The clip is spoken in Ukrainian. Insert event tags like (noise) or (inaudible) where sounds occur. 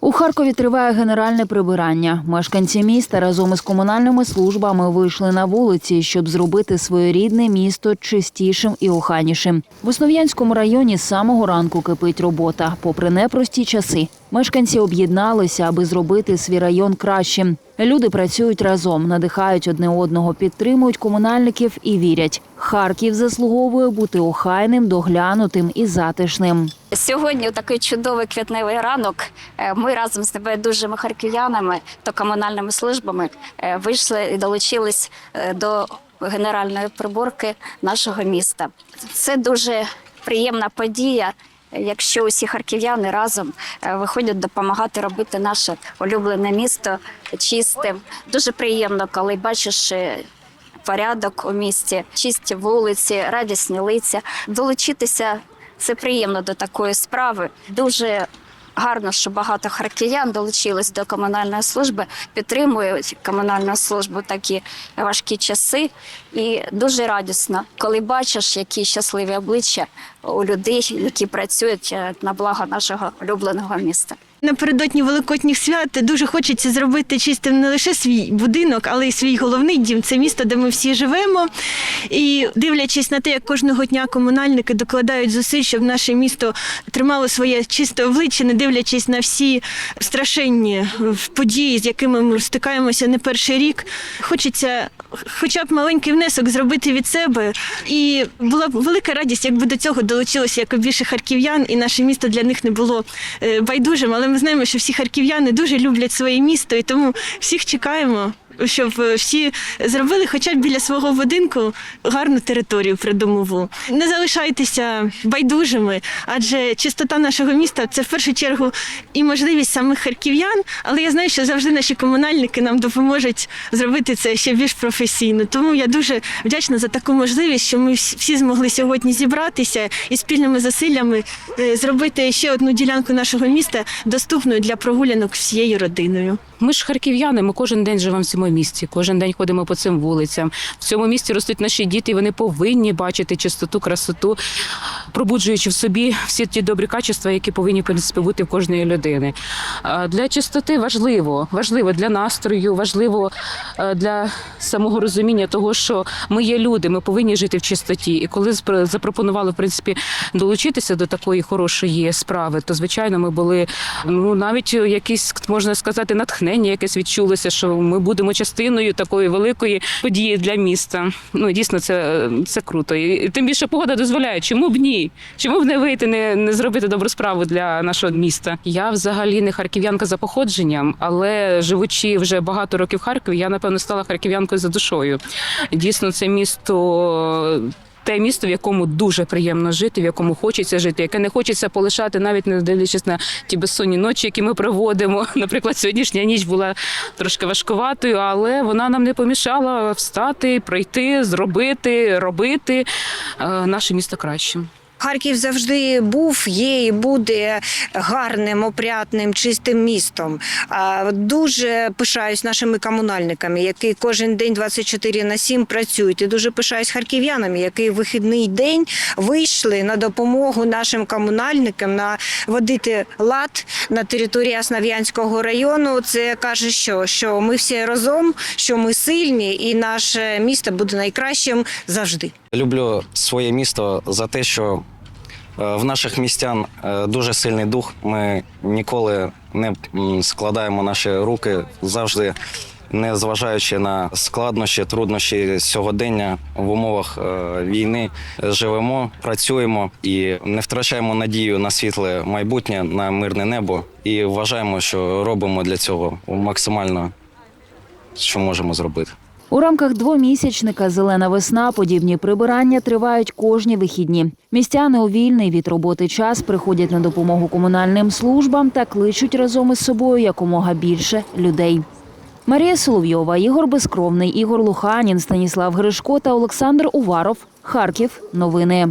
У Харкові триває генеральне прибирання. Мешканці міста разом із комунальними службами вийшли на вулиці, щоб зробити своє рідне місто чистішим і охайнішим. В Основ'янському районі з самого ранку кипить робота. Попри непрості часи, мешканці об'єдналися, аби зробити свій район кращим. Люди працюють разом, надихають одне одного, підтримують комунальників і вірять. Харків заслуговує бути охайним, доглянутим і затишним. Сьогодні такий чудовий квітневий ранок. е, Ми разом з небайдужими харків'янами та комунальними службами е, вийшли і долучились е, до генеральної приборки нашого міста. Це дуже приємна подія. Якщо усі харків'яни разом е, виходять допомагати робити наше улюблене місто чистим, дуже приємно, коли бачиш е, порядок у місті, чисті вулиці, радісні лиця. Долучитися це приємно до такої справи. Дуже гарно, що багато харків'ян долучились до комунальної служби, підтримують комунальну службу такі важкі часи. І дуже радісно, коли бачиш, які щасливі обличчя у людей, які працюють е, на благо нашого улюбленого міста. Напередодні великодніх свят дуже хочеться зробити чистим не лише свій будинок, але й свій головний дім. Це місто, де ми всі живемо. І дивлячись на те, як кожного дня комунальники докладають зусиль, щоб наше місто тримало своє чисте обличчя, не дивлячись на всі страшенні події, з якими ми стикаємося не перший рік. Хочеться хоча б маленький внесок зробити від себе. І була б велика радість, якби до цього долучилося як більше харків'ян, і наше місто для них не було е, байдужим. Але ми знаємо, що всі харків'яни дуже люблять своє місто, і тому всіх чекаємо. Щоб е, всі зробили хоча б біля свого будинку гарну територію придомову. Не залишайтеся байдужими, адже чистота нашого міста це в першу чергу і можливість самих харків'ян. Але я знаю, що завжди наші комунальники нам допоможуть зробити це ще більш професійно. Тому я дуже вдячна за таку можливість, що ми всі всі змогли сьогодні зібратися і спільними зусиллями е, зробити ще одну ділянку нашого міста доступною для прогулянок всією родиною. Ми ж харків'яни, ми кожен день живемо в цьому місті, кожен день ходимо по цим вулицям. В цьому місті ростуть наші діти, і вони повинні бачити чистоту, красоту, пробуджуючи в собі всі ті добрі качества, які повинні принципі, бути в кожної людини. Для чистоти важливо, важливо для настрою, важливо для самого розуміння того, що ми є люди, ми повинні жити в чистоті. І коли запропонували в принципі долучитися до такої хорошої справи, то звичайно ми були ну навіть якісь можна сказати натхнення, якесь відчулося, що ми будемо частиною такої великої події для міста. Ну дійсно, це, це круто. І тим більше погода дозволяє. Чому б ні? Чому б не вийти, не, не зробити добру справу для нашого міста? Я взагалі не харків'янка за походженням, але живучи вже багато років в Харкові, я напевно стала харків'янкою за душою. Дійсно, це місто. Те місто, в якому дуже приємно жити, в якому хочеться жити, яке не хочеться полишати, навіть не дивлячись на ті безсонні ночі, які ми проводимо. (laughs) Наприклад, сьогоднішня ніч була трошки важкуватою, але вона нам не помішала встати, прийти, зробити, робити е, наше місто кращим. Харків завжди був, є і буде гарним, опрятним, чистим містом. Дуже пишаюсь нашими комунальниками, які кожен день 24 на 7 працюють. І дуже пишаюсь харків'янами, які в вихідний день вийшли на допомогу нашим комунальникам наводити лад на території Основ'янського району. Це каже, що, що ми всі разом, що ми сильні, і наше місто буде найкращим завжди. Люблю своє місто за те, що в наших містян е, дуже сильний дух. Ми ніколи не складаємо наші руки завжди. Не зважаючи на складнощі, труднощі сьогодення в умовах е, війни, живемо, працюємо і не втрачаємо надію на світле майбутнє, на мирне небо. І вважаємо, що робимо для цього максимально, що можемо зробити. У рамках двомісячника Зелена весна подібні прибирання тривають кожні вихідні. Містяни у вільний від роботи час приходять на допомогу комунальним службам та кличуть разом із собою якомога більше людей. Марія Соловйова, Ігор Безкровний, Ігор Луханін, Станіслав Гришко та Олександр Уваров. Харків. Новини.